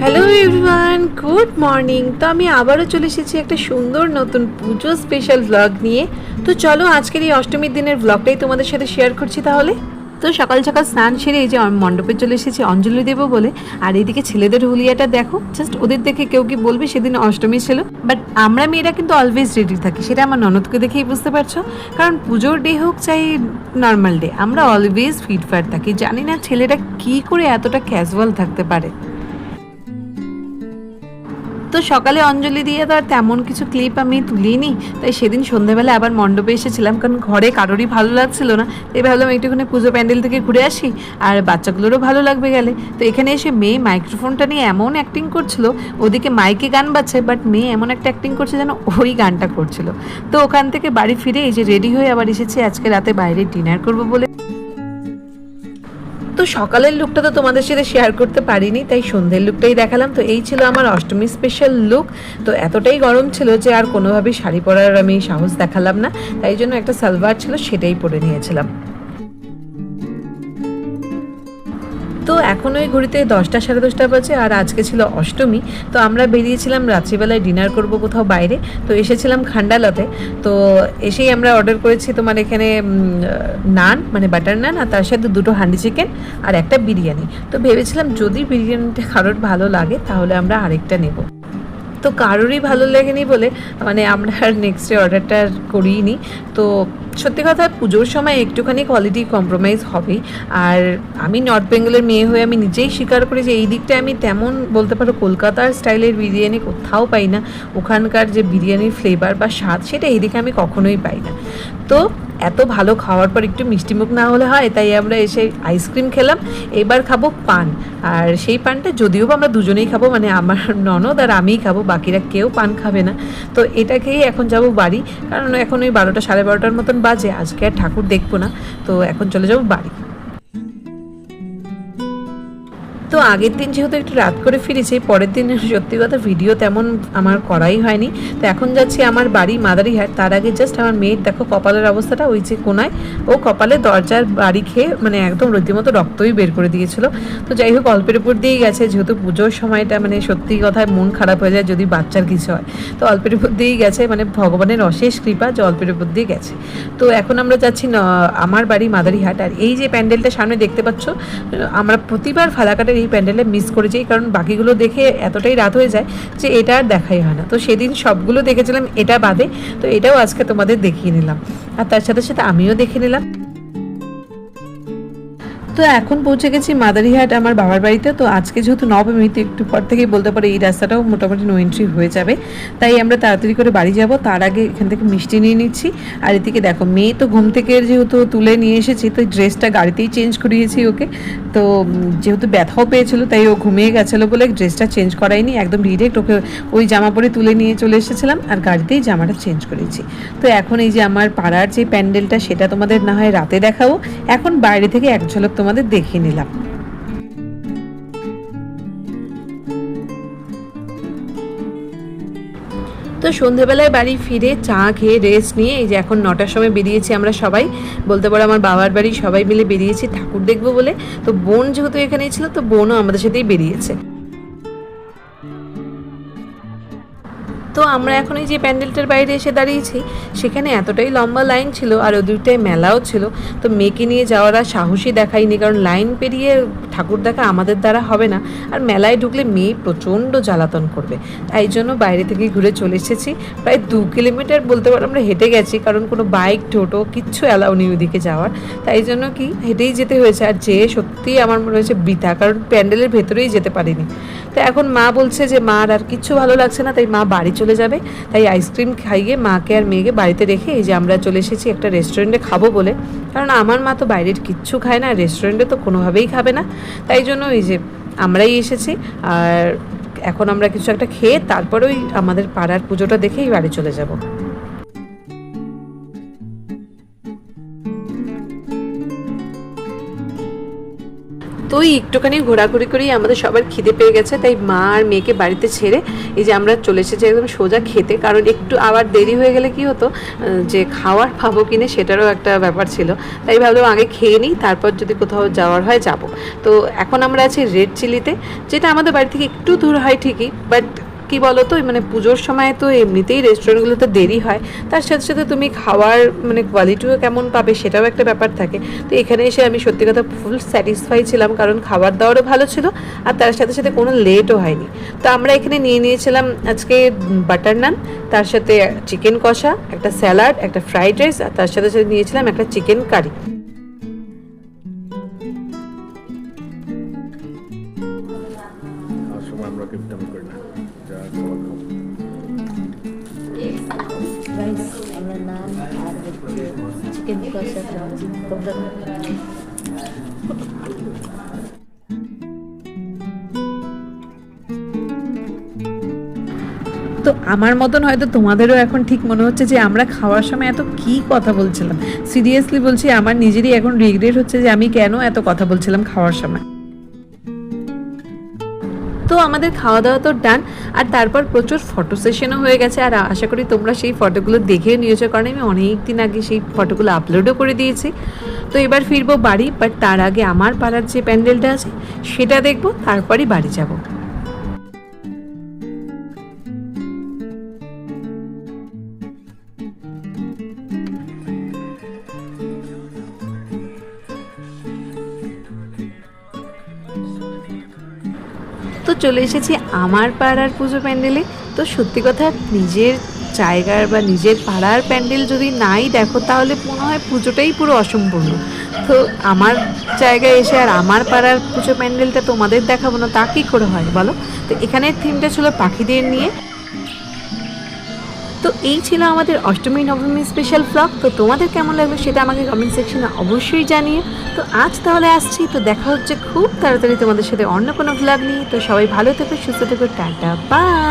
Hello everyone good morning তো আমি আবারও চলে এসেছি একটা সুন্দর নতুন পুজো স্পেশাল ব্লগ নিয়ে। তো চলো আজকের এই অষ্টমীর দিনের ব্লগটাই তোমাদের সাথে শেয়ার করছি তাহলে। তো সকাল সকাল স্নান সেরে এই যে মণ্ডপে চলে এসেছি অঞ্জলি দেবো বলে। আর এদিকে ছেলেদের হুলিয়াটা দেখো জাস্ট ওদের দেখে কেউ কি বলবে, সেদিন অষ্টমী ছিল। বাট আমরা মেয়েরা কিন্তু অলওয়েজ রেডি থাকি, সেটা আমার ননদকে দেখেই বুঝতে পারছ। কারণ পুজোর ডে হোক চাই নর্মাল ডে আমরা অলওয়েজ ফিট ফিটফাট থাকি। জানি না ছেলেরা কি করে এতটা ক্যাজুয়াল থাকতে পারে। তো সকালে অঞ্জলি দিয়ে তো আর তেমন কিছু ক্লিপ আমি তুলিনি। তাই সেদিন সন্ধ্যেবেলা আবার মণ্ডপে এসেছিলাম, কারণ ঘরে কারোরই ভালো লাগছিল না। তাই ভাবলাম একটুখানি পুজো প্যান্ডেল থেকে ঘুরে আসি, আর বাচ্চাগুলোরও ভালো লাগবে গেলে। তো এখানে এসে মেয়ে মাইক্রোফোনটা নিয়ে এমন অ্যাক্টিং করছিল, ওদিকে মাইকে গান বাজছে বাট মেয়ে এমন একটা অ্যাক্টিং করছে যেন ওই গানটা করছিল। তো ওখান থেকে বাড়ি ফিরে এই যে রেডি হয়ে আবার এসেছি, আজকে রাতে বাইরে ডিনার করব বলে। তো সকালের লুকটা তো তোমাদের সাথে শেয়ার করতে পারিনি, তাই সন্ধ্যের লুকটাই দেখালাম। তো এই ছিল আমার অষ্টমী স্পেশাল লুক তো এতটাই গরম ছিল যে আর কোনোভাবেই শাড়ি পরার আমি সাহস দেখালাম না, তাই জন্য একটা সালভার ছিল সেটাই পরে নিয়েছিলাম। তো এখন ওই ঘড়িতে দশটা সাড়ে দশটা বাজে আর আজকে ছিল অষ্টমী। তো আমরা বেরিয়েছিলাম রাত্রিবেলায় ডিনার করব কোথাও বাইরে। তো এসেছিলাম খান্ডালাতে। তো এসেই আমরা অর্ডার করেছি তোমার এখানে নান মানে বাটার নান আর তার সাথে দুটো হান্ডি চিকেন আর একটা বিরিয়ানি। তো ভেবেছিলাম যদি বিরিয়ানিটা কারোর ভালো লাগে তাহলে আমরা আরেকটা নেব। তো কারোরই ভালো লাগেনি বলে মানে আমরা আর নেক্সট ডে অর্ডারটা করিই নি তো সত্যি কথা, পুজোর সময় একটুখানি কোয়ালিটি কম্প্রোমাইজ হবেই। আর আমি নর্থ বেঙ্গলের মেয়ে হয়ে আমি নিজেই স্বীকার করি যে, এই দিকটায় আমি তেমন বলতে পারো কলকাতার স্টাইলের বিরিয়ানি কোথাও পাই না। ওখানকার যে বিরিয়ানির ফ্লেভার বা স্বাদ, সেটা এই দিকে আমি কখনোই পাই না। তো এত ভালো খাওয়ার পর একটু মিষ্টিমুখ না হলে হয়, তাই আমরা এসে আইসক্রিম খেলাম। এবার খাব পান। আর সেই পানটা যদিও বা আমরা দুজনেই খাব মানে আমার ননদ আর আমিই খাব, বাকিরা কেউ পান খাবে না। তো এটা খেয়েই এখন যাব বাড়ি, কারণ এখন ওই বারোটা সাড়ে বারোটার মতন বাজে, আজকে আর ঠাকুর দেখব না। তো এখন চলে যাব বাড়ি। তো আগের দিন যেহেতু একটু রাত করে ফিরেছি, পরের দিন সত্যি কথা ভিডিও তেমন আমার করাই হয়নি। তো এখন যাচ্ছি আমার বাড়ি মাদারিহাট। তার আগে জাস্ট আমার মেয়ের দেখো কপালের অবস্থাটা, ওই যে কোনায়, ও কপালে দরজার বাড়ি খেয়ে মানে একদম রীতিমতো রক্তই বের করে দিয়েছিল। তো যাই হোক, অল্পের উপর দিয়েই গেছে। যেহেতু পুজোর সময়টা মানে সত্যি কথায় মন খারাপ হয়ে যায় যদি বাচ্চার কিছু হয়। তো অল্পের উপর দিয়েই গেছে মানে ভগবানের অশেষ কৃপা যে অল্পের উপর দিয়ে গেছে। তো এখন আমরা যাচ্ছি আমার বাড়ি মাদারিহাট। আর এই যে প্যান্ডেলটা সামনে দেখতে পাচ্ছ, আমরা প্রতিবার ফালাকাটের এই প্যান্ডেলে মিস করে যাই কারণ বাকিগুলো দেখে এতটাই রাত হয়ে যায় যে এটা আর দেখাই হয় না। তো সেদিন সবগুলো দেখেছিলাম, এটা বাদে, তো এটাও আজকে তোমাদের দেখিয়ে নিলাম। আর তার সাথে সাথে আমিও দেখে নিলাম। তো এখন পৌঁছে গেছি মাদারিহাট আমার বাবার বাড়িতে। তো আজকে যেহেতু নবমী তো একটু পর থেকেই বলতে পারি, এই রাস্তাটাও মোটামুটি নো এন্ট্রি হয়ে যাবে। তাই আমরা তাড়াতাড়ি করে বাড়ি যাব। তার আগে এখান থেকে মিষ্টি নিয়ে নিচ্ছি। আর এদিকে দেখো, মেয়ে তো ঘুম থেকে যেহেতু তুলে নিয়ে এসেছি, তো ড্রেসটা গাড়িতেই চেঞ্জ করিয়েছি ওকে। তো যেহেতু ব্যথাও পেয়েছিল, তাই ও ঘুমিয়ে গেছিল বলে ড্রেসটা চেঞ্জ করাইনি একদম ডিরেক্ট ওকে ওই জামা পরে তুলে নিয়ে চলে এসেছিলাম আর গাড়িতেই জামাটা চেঞ্জ করেছি। তো এখন এই যে আমার পাড়ার যে প্যান্ডেলটা, সেটা তোমাদের না হয় রাতে দেখাবো। এখন বাইরে থেকে এক ঝলক তোমাদের দেখিয়ে নিলাম। তো সন্ধেবেলায় বাড়ি ফিরে চা খেয়ে রেস্ট নিয়ে এই যে এখন নটার সময় বেরিয়েছি আমরা সবাই, বলতে পারো আমার বাবার বাড়ি সবাই মিলে বেরিয়েছি, ঠাকুর দেখব বলে। তো বোন যেহেতু এখানেই ছিল, তো বোনও আমাদের সাথেই বেরিয়েছে। তো আমরা এখন এই যে প্যান্ডেলটার বাইরে এসে দাঁড়িয়েছি, সেখানে এতটাই লম্বা লাইন ছিল আর ওদিকটায় মেলাও ছিল। তো মেয়েকে নিয়ে যাওয়ার সাহসী দেখাইনি, কারণ লাইন পেরিয়ে ঠাকুর দেখা আমাদের দ্বারা হবে না। আর মেলায় ঢুকলে মেয়ে প্রচণ্ড জ্বালাতন করবে। তাই জন্য বাইরে থেকে ঘুরে চলে এসেছি। প্রায় দু কিলোমিটার বলতে পারো আমরা হেঁটে গেছি, কারণ কোনো বাইক, টোটো কিচ্ছু অ্যালাউ নেই ওদিকে যাওয়ার। তাই জন্য কি হেঁটেই যেতে হয়েছে। আর যেয়ে সত্যিই আমার মনে হয়েছে বৃথা, কারণ প্যান্ডেলের ভেতরেই যেতে পারিনি। তো এখন মা বলছে যে, মার আর কিচ্ছু ভালো লাগছে না। তাই মা বাড়ি চলে যাবে। তাই আইসক্রিম খাইয়ে মাকে আর মেয়েকে বাড়িতে রেখে এই যে আমরা চলে এসেছি একটা রেস্টুরেন্টে খাব বলে। কারণ আমার মা তো বাইরের কিচ্ছু খায় না রেস্টুরেন্টে তো কোনোভাবেই খাবে না। তাই জন্য এই যে আমরাই এসেছি। আর এখন আমরা কিছু একটা খেয়ে তারপরে ওই আমাদের পাড়ার পুজোটা দেখেই বাড়ি চলে যাব। তো একটুখানি ঘোরাঘুরি করেই আমাদের সবার খিদে পেয়ে গেছে, তাই মা আর মেয়েকে বাড়িতে ছেড়ে এই যে আমরা চলে এসেছি একদম সোজা খেতে, কারণ একটু আবার দেরি হয়ে গেলে কি হতো যে খাওয়ার পাবো কিনে সেটারও একটা ব্যাপার ছিল। তাই ভাবলাম আগে খেয়ে নিই, তারপর যদি কোথাও যাওয়ার হয় যাব। তো এখন আমরা আছি রেড চিলিতে, যেটা আমাদের বাড়ি থেকে একটু দূর হয় ঠিকই, বাট কি বলো তো মানে পুজোর সময় তো এমনিতেই রেস্টুরেন্টগুলোতে দেরি হয়। তার সাথে সাথে তুমি খাওয়ার মানে কোয়ালিটিও কেমন পাবে সেটাও একটা ব্যাপার থাকে। তো এখানে এসে আমি সত্যি কথা ফুল স্যাটিসফাই ছিলাম কারণ খাবার দাবারও ভালো ছিল আর তার সাথে সাথে কোনো লেটও হয়নি। তো আমরা এখানে নিয়ে নিয়েছিলাম আজকে বাটার নান তার সাথে চিকেন কষা, একটা স্যালাড একটা ফ্রাইড রাইস আর তার সাথে সাথে নিয়েছিলাম একটা চিকেন কারি সময় আমরা আমি করি না যা খাবার খাও রাইস আমরা নান আর হচ্ছে চিকেন কষা খাচ্ছি তোমরা তো আমার মতন হয়তো তোমাদেরও এখন ঠিক মনে হচ্ছে যে আমরা খাওয়ার সময় এত কি কথা বলছিলাম। সিরিয়াসলি বলছি, আমার নিজেরই এখন রিগ্রেট হচ্ছে যে আমি কেন এত কথা বলছিলাম খাওয়ার সময়। তো আমাদের খাওয়া দাওয়া তো ডান আর তারপর প্রচুর ফটো সেশনও হয়ে গেছে। আর আশা করি তোমরা সেই ফটোগুলো দেখে নিয়েছো, কারণ আমি অনেক দিন আগে সেই ফটোগুলো আপলোডও করে দিয়েছি। তো এবার ফিরবো বাড়ি বাট তার আগে আমার পাড়ার যে প্যান্ডেলটা আছে, সেটা দেখব, তারপরই বাড়ি যাব। চলে এসেছি আমার পাড়ার পুজো প্যান্ডেলে। তো সত্যি কথা, নিজের জায়গার বা নিজের পাড়ার প্যান্ডেল যদি নাই দেখো, তাহলে মনে হয় পুজোটাই পুরো অসম্পূর্ণ। তো আমার জায়গায় এসে আর আমার পাড়ার পুজো প্যান্ডেলটা তোমাদের দেখাবো না, তা কী করে হয় বলো? তো এখানের থিমটা ছিল পাখিদের নিয়ে। তো এই ছিল আমাদের অষ্টমী, নবমী স্পেশাল ব্লগ তো তোমাদের কেমন লাগল সেটা আমাকে কমেন্ট সেকশনে অবশ্যই জানিয়ে তো আজ তাহলে আসছি, তো দেখা হচ্ছে খুব তাড়াতাড়ি তোমাদের সাথে অন্য কোনো ভ্লগ নিয়ে। তো সবাই ভালো থেকো, সুস্থ থেকো, টাটা বাই